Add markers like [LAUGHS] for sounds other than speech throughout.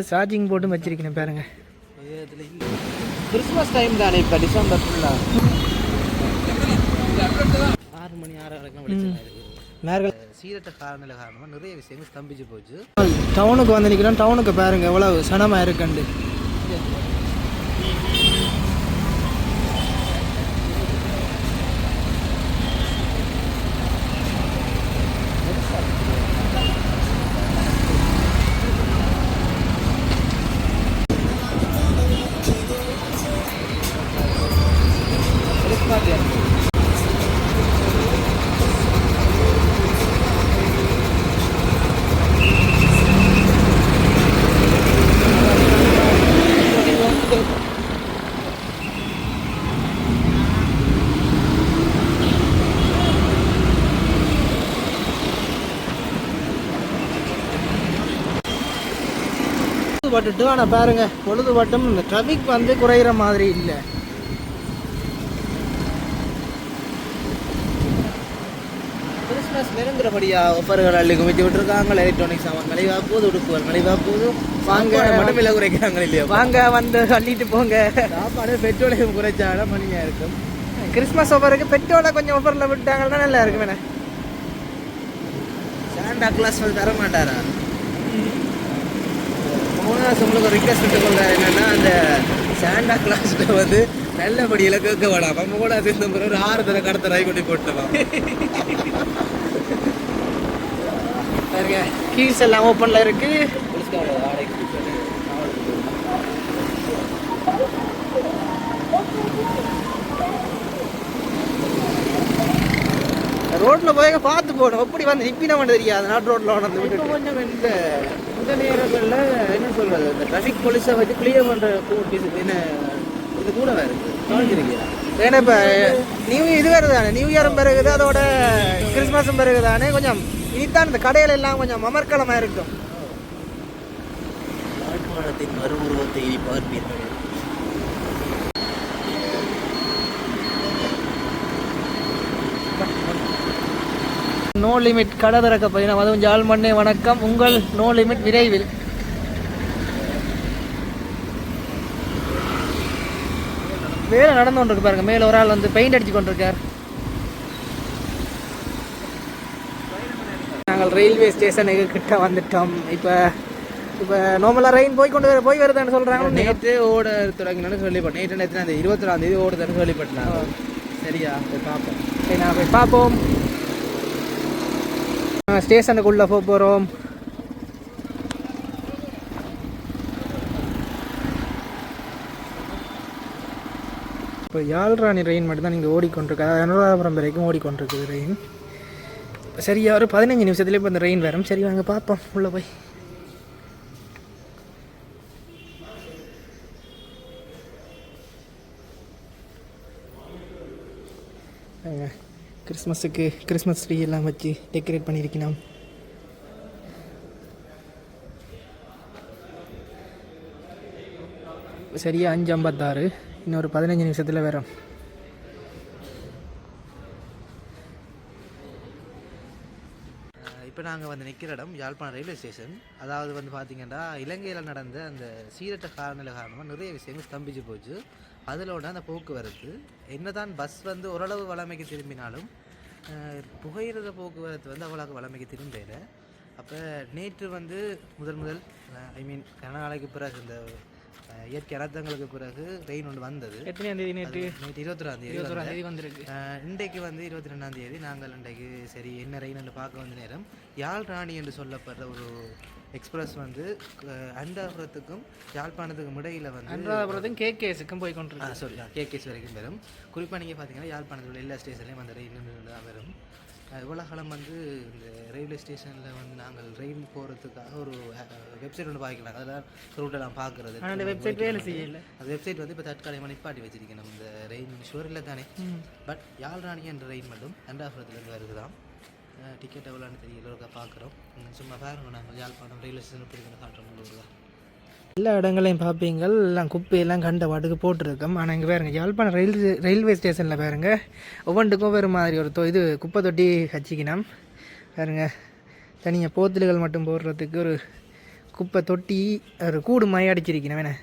வந்து சார்ஜிங் போட்டும் வச்சிருக்கேன் பாருங்க. கிறிஸ்மஸ் டைம் தானே இப்போ டிசம்பர் ஃபுல்லாக ஆறு மணி ஆறு வரைக்கும் சீரட்ட காரணல காரணமாக நிறைய விஷயங்கள் ஸ்தம்பிச்சு போச்சு. டவுனுக்கு வந்து நிற்கிறோம் டவுனுக்கு பாருங்க எவ்வளவு சனமாக இருக்குண்டு பட்டுட்டு ஆனால் பாருங்க பொழுது பட்டும் இந்த டிராஃபிக் வந்து குறையிற மாதிரி இல்லை. கிறிஸ்மஸ் நெருங்குறபடியா ஆஃபர்கள் அள்ளி குமிச்சு விட்டுருக்காங்க. எலக்ட்ரானிக் சாமான் மலிவா போகுது உடுப்புகள் மலிவா போகுது வாங்க. வாங்க மட்டும் விலை குறைக்கிறாங்க இல்லையா? வாங்க வந்து அள்ளிட்டு போங்க. சாப்பாடு பெட்ரோலையும் குறைச்சாலும் மணியாக இருக்கும். கிறிஸ்மஸ் ஆஃபருக்கு பெட்ரோலை கொஞ்சம் ஆஃபரில் விட்டாங்கன்னா நல்லா இருக்கும் வேணே சாண்டா கிளாஸ் வந்து தர மாட்டாரா மோகன்தாஸ் உங்களுக்கு ரிக்வெஸ்ட் விட்டு கொள்றாரு என்னன்னா அந்த சாண்டா கிளாஸ்ல வந்து நல்லபடியில கேட்க வேணாம். நம்ம கூட சேர்ந்த பிறகு ஒரு ஆறு தர கடத்த ராய் கொண்டு போட்டுலாம் பாருங்க கீஸ் எல்லாம் ஓப்பனில் இருக்கு. ரோட்ல போய் பார்த்து போகணும். எப்படி வந்து நிப்பினவன் தெரியாது. நாட்டு ரோட்ல வந்து இப்போ கொஞ்சம் இந்த இந்த நேரங்களில் சொல்றது இந்த டிராஃபிக் போலீஸை வச்சு கிளியர் பண்ற கூ- என்ன இது கூட இருக்கு காமிச்சிருக்கீங்க ஏன்னா இப்போ நியூ இது வேறு தானே நியூ இயரும் பிறகுது அதோட கிறிஸ்மஸும் பிறகு தானே கொஞ்சம் இனித்தான் இந்த கடையில எல்லாம் கொஞ்சம் அமர்க்கலமாக இருக்கும். யாழ்ப்பாணத்தின் மறு உருவத்தை பார்ப்பீர்கள். நோ லிமிட் கடை திறக்க பயணம் அதுவும் ஜால் மண்ணே வணக்கம். உங்கள் நோ லிமிட் விரைவில். வேலை நடந்து கொண்டிருக்கு பாருங்க. மேல ஒரு ஆள் வந்து பெயிண்ட் அடிச்சு கொண்டிருக்கார். நாங்கள் ரயில்வே ஸ்டேஷனுக்கு கிட்ட வந்துட்டோம். இப்போ இப்போ நார்மலாக ரெயின் போய் கொண்டு போய் வருதுன்னு சொல்கிறாங்க நேற்று ஓட தொடங்கினு சொல்லிப்பட்டேன் நேற்று நேற்று அந்த இருபத்தொராம் தேதி ஓடுதுன்னு சொல்லிப்பட்டேன். சரியா போய் பார்ப்போம். சரி நான் போய் பார்ப்போம். ஸ்டேஷனுக்குள்ளே போக போகிறோம் இப்போ யாழ்ராணி ரெயின் மட்டும் தான் நீங்கள் ஓடிக்கொண்டிருக்கு அனுராதபுரம் வரைக்கும் ஓடிக்கொண்டிருக்குது ரெயின் இப்போ சரியா ஒரு பதினஞ்சு நிமிஷத்துலேயே இப்போ இந்த ரெயின் வரும். சரி வாங்க பார்ப்போம். உள்ளே போய். கிறிஸ்மஸுக்கு கிறிஸ்மஸ் ட்ரீ எல்லாம் வச்சு டெக்கரேட் பண்ணியிருக்கலாம் சரியா அஞ்சு ஐம்பத்தாறு. இன்னொரு பதினஞ்சு நிமிஷத்தில் வரும். இப்போ நாங்கள் வந்து நிற்கிற இடம் யாழ்ப்பாணம் ரயில்வே ஸ்டேஷன். அதாவது வந்து பார்த்தீங்கன்னா இலங்கையில் நடந்த அந்த சீரட்ட காலநிலை காரணமாக நிறைய விஷயங்கள் ஸ்தம்பிச்சு போச்சு. அதிலோட அந்த போக்குவரத்து. என்னதான் பஸ் வந்து ஓரளவு வளமைக்கு திரும்பினாலும் புகையிறத புகையிரத போக்குவரத்து வந்து அவ்வளோக்கு வளமைக்கு திரும்பல அப்போ நேற்று வந்து முதல் முதல் ஐ மீன் கனநாளைக்கு பிறகு இந்த இயற்கை அனர்த்தங்களுக்கு பிறகு ரெயின் ஒன்று வந்தது. எத்தனையாம் தேதி நேற்று? நேற்று இருபத்தொராம் தேதி இருபத்தோராம் வந்தது. தேதி வந்திருக்கு. இன்றைக்கு வந்து இருபத்தி ரெண்டாம் தேதி. நாங்கள் இன்றைக்கு சரி என்ன ரெயின் பார்க்க வந்த நேரம் யாழ் ராணி என்று சொல்லப்படுற ஒரு எக்ஸ்பிரஸ் வந்து அஹ், அண்டாபுரத்துக்கும் யாழ்ப்பாணத்துக்கும் இடையில வந்து அனுராதபுரத்துக்கும் கேகேஸுக்கும் போய் கொண்டிருக்கு. சாரி கேகேஸ் வரைக்கும் வரும். குறிப்பாக நீங்கள் பார்த்தீங்கன்னா யாழ்ப்பாணத்தில் உள்ள எல்லா ஸ்டேஷன்லையும் அந்த ரெயின் தான் வரும் அஹ், இவ்வளவு காலம் வந்து இந்த ரயில்வே ஸ்டேஷனில் வந்து நாங்கள் ரெயின் போகிறதுக்காக ஒரு வெப்சைட் ஒன்று பார்க்கலாம் அதில் ரூட்டெல்லாம் பார்க்குறது அந்த வெப்சைட் வேலை செய்யல. அந்த வெப்சைட் வந்து இப்போ தற்காலிகமாக நிப்பாட்டி வச்சிருக்கேன். நம்ம இந்த ரெயின் ஷுவர் இல்லை தானே பட் யாழ்ராணி என்ற ரெயின் மட்டும் அண்டாபுரத்துலேருந்து வருதுதான். டிக்கெட் எவ்வளோன்னு தெரியல பார்க்குறோம் சும்மா பாருங்க நாங்கள் யாழ்ப்பாணம் ரயில்வே ஸ்டேஷன் இருக்குன்னு காட்டுறோம் ஒருக்கா எல்லா இடங்களையும் பார்ப்பீங்க எல்லாம் குப்பையெல்லாம் கண்ட பாட்டுக்கு போட்டிருக்கோம். ஆனால் இங்கே பாருங்க யாழ்ப்பாணம் ரயில் ரயில்வே ஸ்டேஷனில் பாருங்க. ஒவ்வொன்றுக்கும் ஒரு மாதிரி ஒரு தொ இது குப்பை தொட்டி வச்சிக்கணும். பாருங்க தனியாக போத்தல்கள் மட்டும் போடுறதுக்கு ஒரு குப்பை தொட்டி ஒரு கூடு மாதிரி அடிச்சிருக்கணும். வேணே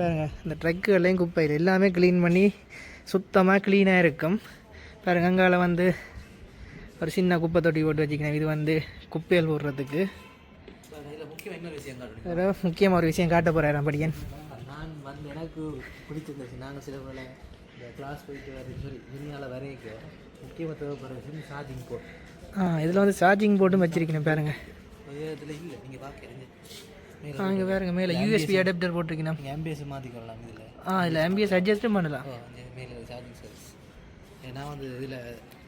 பாருங்க இந்த ட்ரக்குகளையும் குப்பையில் எல்லாமே க்ளீன் பண்ணி சுத்தமாக க்ளீனாக இருக்கும். பாருங்க அங்கால வந்து ஒரு சின்ன குப்பை தொட்டி போட்டு வச்சுக்கணும். இது வந்து குப்பைகள் போடுறதுக்கு. வேறு முக்கியமாக ஒரு விஷயம் காட்ட போகிறேன் படியன் நான் வந்து எனக்கு பிடிச்சிருந்துச்சு நாங்கள் சில வேளை இந்த கிளாஸ் போயிட்டு வர சொல்லி இனியால் வரைக்க முக்கியமாக தேவைப்படுற விஷயம் சார்ஜிங் போர்ட் ஆ இதில் வந்து சார்ஜிங் போட்டும் வச்சிருக்கணும் பாருங்க. இதில் இல்லை நீங்கள் பார்க்குறீங்க ஆ இங்கே பாருங்க மேலே யூஎஸ்பி அடாப்டர் போட்டிருக்கணும். நீங்கள் எம்பிஎஸ் மாற்றிக்கொள்ளலாம் இதில். ஆ இதில் எம்பிஎஸ் அட்ஜஸ்ட்டும் பண்ணலாம். மேலே சார்ஜிங் சர்வீஸ் ஏன்னா வந்து இதில்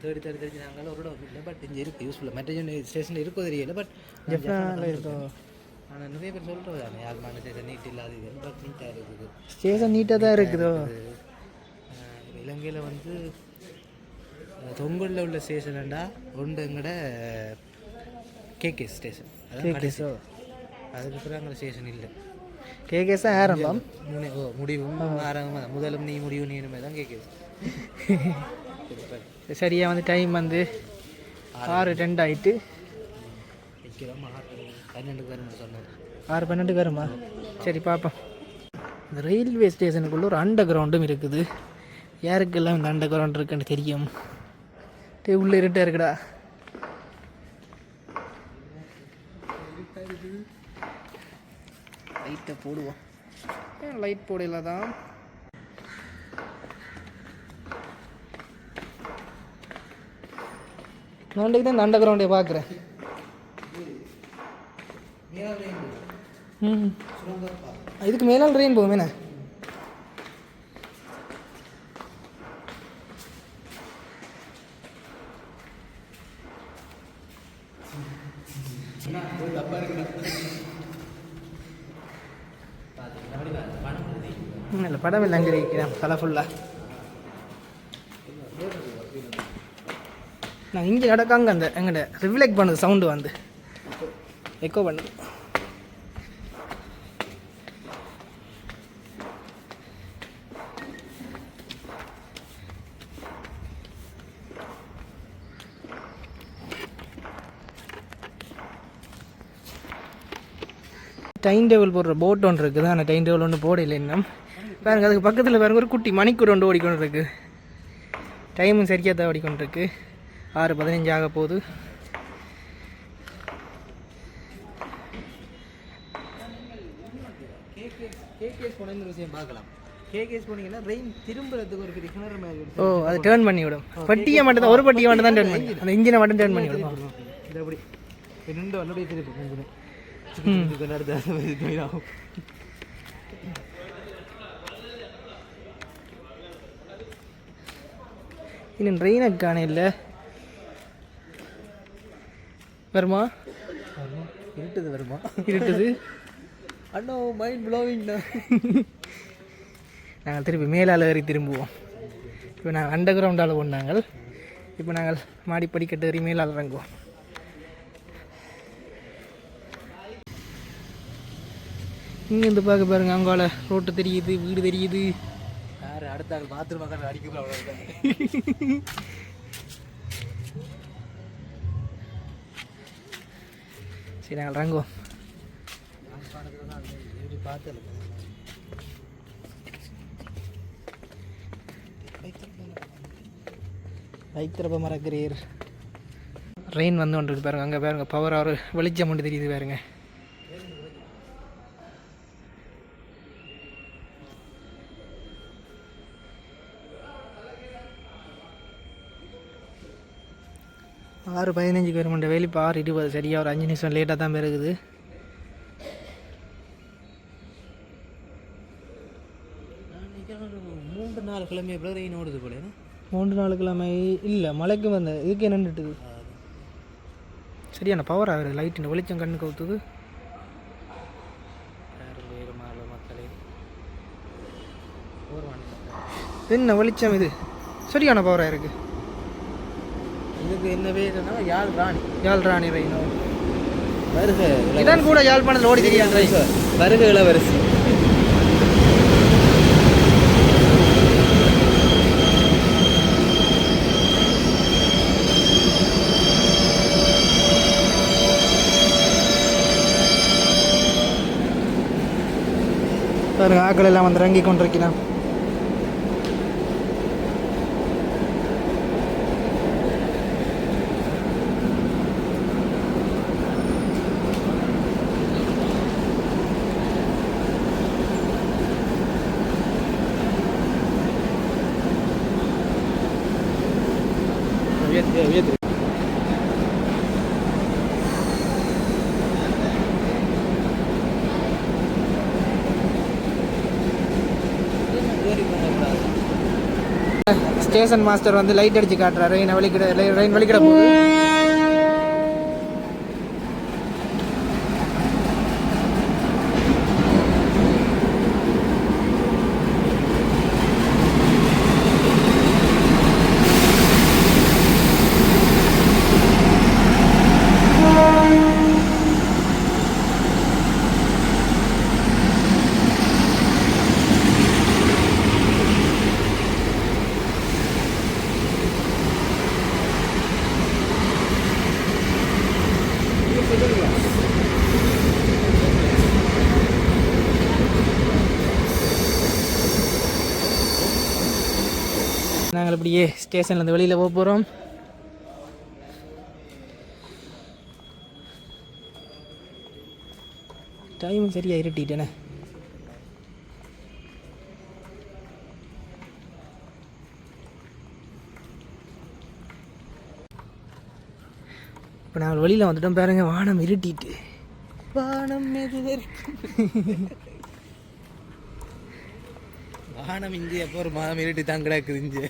தேடி தேடி தேடி நாங்கள் ஒரு இடம் இல்லை. பட் இங்கே இருக்குது யூஸ்ஃபுல்லாக மெட்ரோ ஸ்டேஷனில் இருக்கோ தெரியல பட் ஆனால் நிறைய பேர் தானே யாருமான ஸ்டேஷன் நீட் இல்லாது இது பட் நீட்டாக இருக்குது. ஸ்டேஷன் நீட்டாக தான் இருக்குதோ? இலங்கையில் வந்து தொங்கலில் உள்ள ஸ்டேஷன்டா ஒன்று எங்கட கேகே ஸ்டேஷன். கேகேஸோ அதுக்கு பிறகு அங்கே ஸ்டேஷன் இல்லை. கேகேஸ் தான் ஆரம்பம். முடிவும் ஆரம்பமாக முதலும் நீ முடிவு நீ தான் கேட்குது [LAUGHS] சரியாக வந்து டைம் வந்து ஆறு ரெண்டு சொன்னது ஆறு பன்னெண்டுக்கு வருமா சரி பார்ப்போம் இந்த ரயில்வே ஸ்டேஷனுக்குள்ள ஒரு அண்டர் கிரவுண்டும் இருக்குது. யாருக்கெல்லாம் இந்த அண்டர் கிரவுண்ட் இருக்குன்னு தெரியும்? டே உள்ள இருட்டாக இருக்குடா. லைட்டை போடுவோம். லைட் போடல தான் நாளைக்கு தான் இந்த அண்டர் கிரவுண்டை பார்க்குறேன். ம். இதுக்கு மேலால் ரெயின் போகும் என்ன? இல்லை படம் இல்லை அங்கே இருக்கிறேன். கலர்ஃபுல்லாக நான் இங்கே நடக்காங்க அந்த எங்கிட்ட ரிஃப்ளெக்ட் பண்ணுது சவுண்டு வந்து. எக்கோ பண்ணுது. டைம் டேபிள் போடுற போட் ஒன்று இருக்குது. ஆனால் டைம் டேபிள் ஒன்று போடையில் இன்னும். பாருங்கள் அதுக்கு பக்கத்தில் பாருங்க ஒரு குட்டி மணிக்கூர் ஒன்று ஓடிக்கொண்டு இருக்குது டைமும் சரியாக தான் ஓடிக்கொண்டு இருக்குது ஆறு பதினஞ்சு ஆக போகுது கேகேஸ் போன விஷயம் பார்க்கலாம். கேகேஸ் போனீங்கன்னா ரெயின் திரும்புறதுக்கு ஒரு பெரிய கிணறு மாதிரி ஓ அது டேர்ன் பண்ணி விடும் பட்டியை மட்டும் தான் ஒரு பட்டியை மட்டும் தான் டேர்ன் பண்ணி அந்த இன்ஜினை மட்டும் டேர்ன் பண்ணி விடும் இது அப்படி திருப்பி கொஞ்சம் இன்னும் ட்ரெயினை காண இல்லை வருமா? இருட்டுது வருமா? இருட்டுது. அண்ணா மைண்ட் ப்ளோவிங்ண்ணா நாங்கள் திருப்பி மேலால் ஏறி திரும்புவோம். இப்போ நாங்கள் அண்டர் கிரவுண்டால் போனாங்க இப்போ நாங்கள் மாடி படிக்கட்டு ஏறி மேலால் இறங்குவோம் இங்கே இருந்து பார்க்க பாருங்க அங்கால ரோட்டு தெரியுது வீடு தெரியுது. யார் அடுத்த பாத்ரூம் மக்கள் சரி நாங்கள் இறங்குவோம் எப்படி பார்த்தல வைத்திரப்ப மறக்கிறீர் ரெயின் வந்து ஒன்று பாருங்க அங்கே பாருங்க பவர் ஒரு வெளிச்சம் ஒன்று தெரியுது பாருங்க. ஆறு பதினஞ்சுக்கு வரும் வேலி இப்போ ஆறு இருபது. சரியா ஒரு அஞ்சு நிமிஷம் லேட்டாக தான் ஒரு மூன்று நாலு கிழமை பிறகு ரெயின் ஓடுது போல? மூன்று நாலு கிழமை இல்லை மழைக்கு வந்த இதுக்கே நின்றுட்டுது சரியான பவர் ஆகுது. லைட்டு வெளிச்சம் கண்ணு கவுத்துது. என்ன வெளிச்சம் இது? சரியான பவராக இருக்கு. இதுக்கு என்ன பேருன்னா யாழ் ராணி. யாழ் ராணி ரெயினோ வருக இதான் கூட யாழ்ப்பாணத்தில் ஓடி தெரியாது. வருக இளவரசி. பாருங்க ஆக்கள் எல்லாம் வந்து இறங்கி கொண்டிருக்கிறான். ஸ்டேஷன் மாஸ்டர் வந்து லைட் அடிச்சு காட்டுறாரு. ரெயின் வலிக்கிட ரெயின் வலிக்கிட போகுது. அப்படியே ஸ்டேஷன்லேருந்து வெளியில் போக போகிறோம் டைம் சரியாக இருட்டிட்டேனே. இப்போ நாங்கள் வெளியில் வந்துட்டோம் பாருங்க வானம் இருட்டிட்டு. வானம் எது வானம் இஞ்சி எப்போ ஒரு மாதம் இருட்டி தான் கிடக்குது இஞ்சி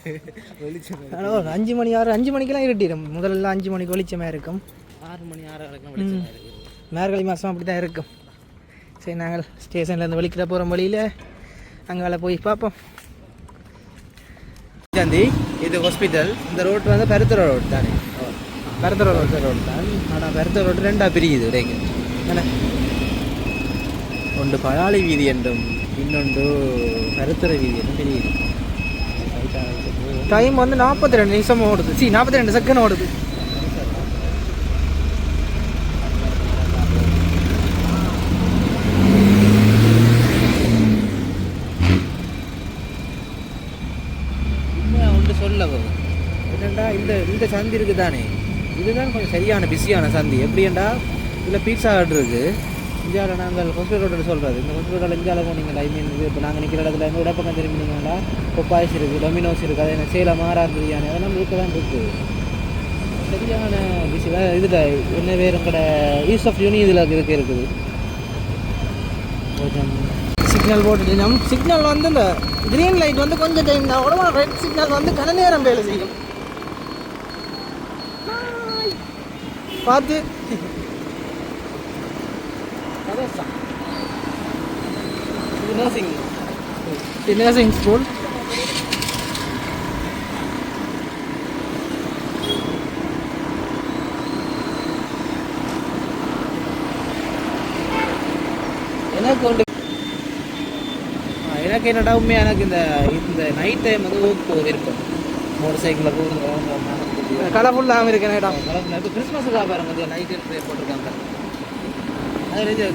வெளிச்சம் ஆனால் ஒரு அஞ்சு மணி ஆறு அஞ்சு மணிக்கெல்லாம் இருட்டிடும் முதல்ல அஞ்சு மணிக்கு வெளிச்சமாக இருக்கும். ஆறு மணி ஆறு வரைக்கும் மேர்கழி மாதம் அப்படி தான் இருக்கும். சரி நாங்கள் ஸ்டேஷன்லேருந்து வெளிக்கிட போகிற வழியில் அங்கால போய் பார்ப்போம். காந்தி இது ஹாஸ்பிட்டல் இந்த ரோட் வந்து பருத்துற ரோட் தானே? பரத்தர ரோடு ரோட் தான். ஆனால் பருத்துற ரோடு ரெண்டா பிரியுது என்ன? ஒன்று பழாளி வீதி என்றும் இன்னொன்று கருத்துற வீதி பிரியுது டைம் வந்து நாற்பத்தி ரெண்டு நிமிஷம் ஓடுது. சி நாற்பத்தி ரெண்டு செகண்ட் ஓடுது என்னண்டா இந்த இந்த சந்தி இருக்குது தானே இதுதான் கொஞ்சம் சரியான பிஸியான சந்தி. எப்படின்னா இதில் பீட்சா ஹட் இருக்குது இந்தியாவில் நாங்கள் ஹாஸ்பிட்டல் ரோட்டில் சொல்கிறது இந்த ஹாஸ்பிட்டல் இந்தியாவில் போனீங்களா ஐ மீன் இது இப்போ நாங்கள் நிற்கிற இடத்துல இருந்து இடப்பக்கம் திரும்பினீங்கன்னா பொப்பாய்ஸ் இருக்குது டொமினோஸ் இருக்குது அதே சேலம் மாறா பிரியாணி அதெல்லாம் இருக்க. தான் இருக்குது சரியான விஷயம் இதில் என்ன வேறு கடை ஈஸ்ட் ஆஃப் யூனி இதில் இதுக்கு இருக்குது. கொஞ்சம் சிக்னல் போட்டு சிக்னல் வந்து இந்த க்ரீன் லைட் வந்து கொஞ்சம் டைம் தான். உடம்பு ரெட் சிக்னல் வந்து கன நேரம் வேலை செய்யும். பார்த்து நர்சிங் ஸ்கூல் எனக்கு வந்து ஆ, எனக்கு என்னடா உண்மையா எனக்கு இந்த இந்த நைட் டைம் வந்து ஓக் போக விருப்பம் மோட்டர் சைக்கிளில் போகுது கலர்ஃபுல்லாகவும் இருக்கிற இடம் இப்போ கிறிஸ்மஸுக்காக பாருங்க நைட் போட்டிருக்காங்க. இது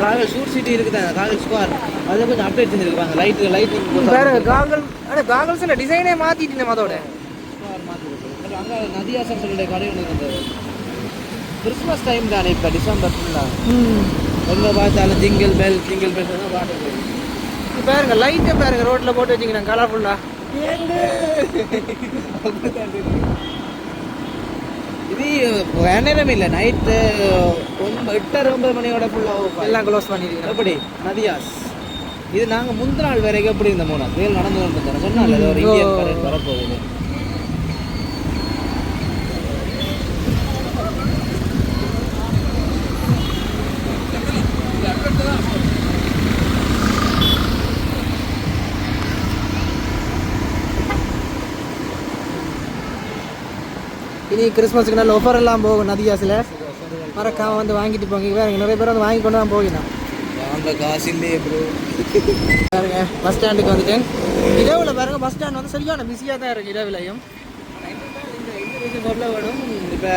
காவல் சூட் சிட்டி இருக்குது? காவல் ஸ்கொயர் அதில் கொஞ்சம் அப்டேட் செஞ்சுருக்காங்க. லைட்டு லைட்டிங் வேற காகல் அட காகல்ஸில் டிசைனே மாற்றிட்டேன் அதோட ஸ்கொயர் மாற்றி அங்கே நதியாசம் சொல்லிட்டு கடை ஒன்று இருந்தது. கிறிஸ்மஸ் டைம் தானே இப்போ டிசம்பர் ஃபுல்லாக எங்கே பார்த்தாலும் ஜிங்கிள் பெல் ஜிங்கிள் பெல் தான் பாட்டு பாருங்க லைட்டை பாருங்க ரோட்டில் போட்டு வச்சிங்கன்னா கலர்ஃபுல்லாக இது நேரம் இல்லை. நைட்டு ஒன்பது எட்டரை ஒன்பது மணியோட ஃபுல்லாக எல்லாம் க்ளோஸ் பண்ணிருக்கிறேன் எப்படி? நதியாஸ். இது நாங்கள் முந்தின நாள் வரைக்கும் எப்படி இந்த மூணு வேல் நடந்து கொண்டு சொன்னால ஒரு இந்தியன் வரப்போகுது இனி கிறிஸ்மஸுக்கு நல்ல ஆஃபர் எல்லாம் போகும் நதியாசில் மறக்காம வந்து வாங்கிட்டு போங்க. வேற நிறைய பேர் வந்து வாங்கி கொண்டு தான் போகணும். காசு இல்லையே ப்ரோ பாருங்க பஸ் ஸ்டாண்டுக்கு வந்துட்டேன். இரவில் பாருங்க பஸ் ஸ்டாண்ட் வந்து சரியான பிஸியாக தான் இருக்கு இரவுலையும். சொல்ல வேணும் இப்போ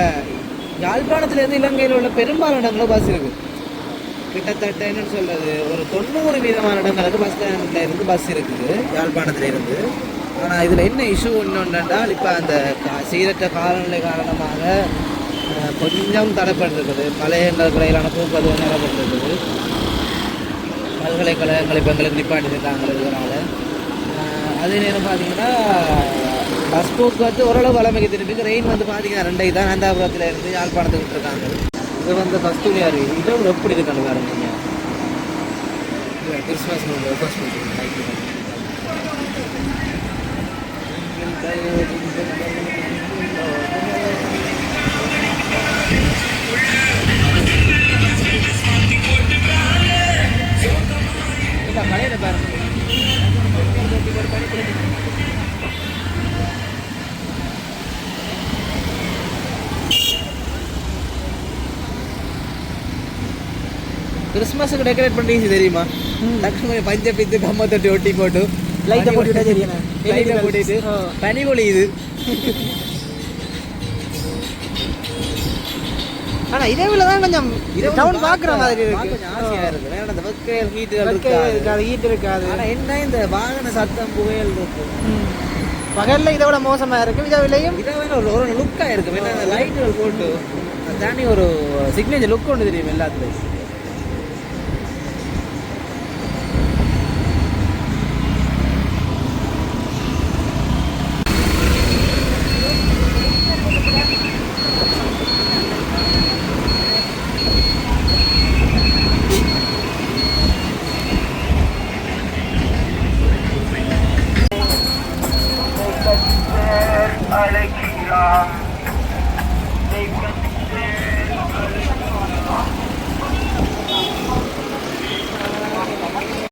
யாழ்ப்பாணத்துலேருந்து இலங்கையில் உள்ள பெரும்பாலான இடங்களும் பஸ் இருக்கு. கிட்டத்தட்ட என்னன்னு சொல்றது ஒரு தொண்ணூறு வீதமான இடங்களுக்கு பஸ் ஸ்டாண்ட்ல இருந்து பஸ் இருக்குது. யாழ்ப்பாணத்துல இருந்து. ஆனால் இதில் என்ன இஷ்யூ ஒன்றுன்றால் இப்போ அந்த சீரற்ற காலநிலை காரணமாக கொஞ்சம் தடைப்பட்டிருக்குது. பழைய இடையிலான போக்குவரத்து தடைப்பட்டிருக்குது பல்கலைக்கழகங்கள் இப்போ எங்களுக்கு நிப்பாட்டிருக்காங்க இதனால். அதே நேரம் பார்த்தீங்கன்னா பஸ் போக்குவரத்து ஓரளவு வளமைக்கு திரும்பி ரெயின் வந்து பார்த்தீங்கன்னா ரெண்டை தான் நந்தாபுரத்தில் இருந்து யாழ்ப்பாணத்துக்கு விட்டுருக்காங்க. இது வந்து கஸ்தூரி அருவி. இது ஒரு எப்படி இருக்கணும் பாருங்க நீங்க. கிறிஸ்மஸ் ஃபர்ஸ்ட் கடையில் பாருங்க கிறிஸ்மஸுக்கு டெக்கரேட் பண்ணுறீங்க தெரியுமா? டக்குனு பஞ்ச பித்து கம்ம தொட்டி ஒட்டி போட்டு. லைட்டை தெரியும். லைட்டை போட்டுட்டு பனி பொழியுது ஆனா இரவுல தான் கொஞ்சம் டவுன் பாக்குற மாதிரி இருக்கு. கொஞ்சம் ஆசையா இருக்கு வேற அந்த வெக்கையல் வெக்கை இருக்காது. ஹீட் இருக்காது. ஆனா என்ன இந்த வாகன சத்தம் புகையல் இருக்கு. பகல்ல இதை விட மோசமா இருக்கு. இரவுலையும் இதை வேற ஒரு ஒரு லுக்காக இருக்கும் என்ன லைட்டுகள் போட்டு. தாண்டி ஒரு சிக்னேச்சர் லுக் ஒன்று தெரியும் எல்லாத்துலேயும்.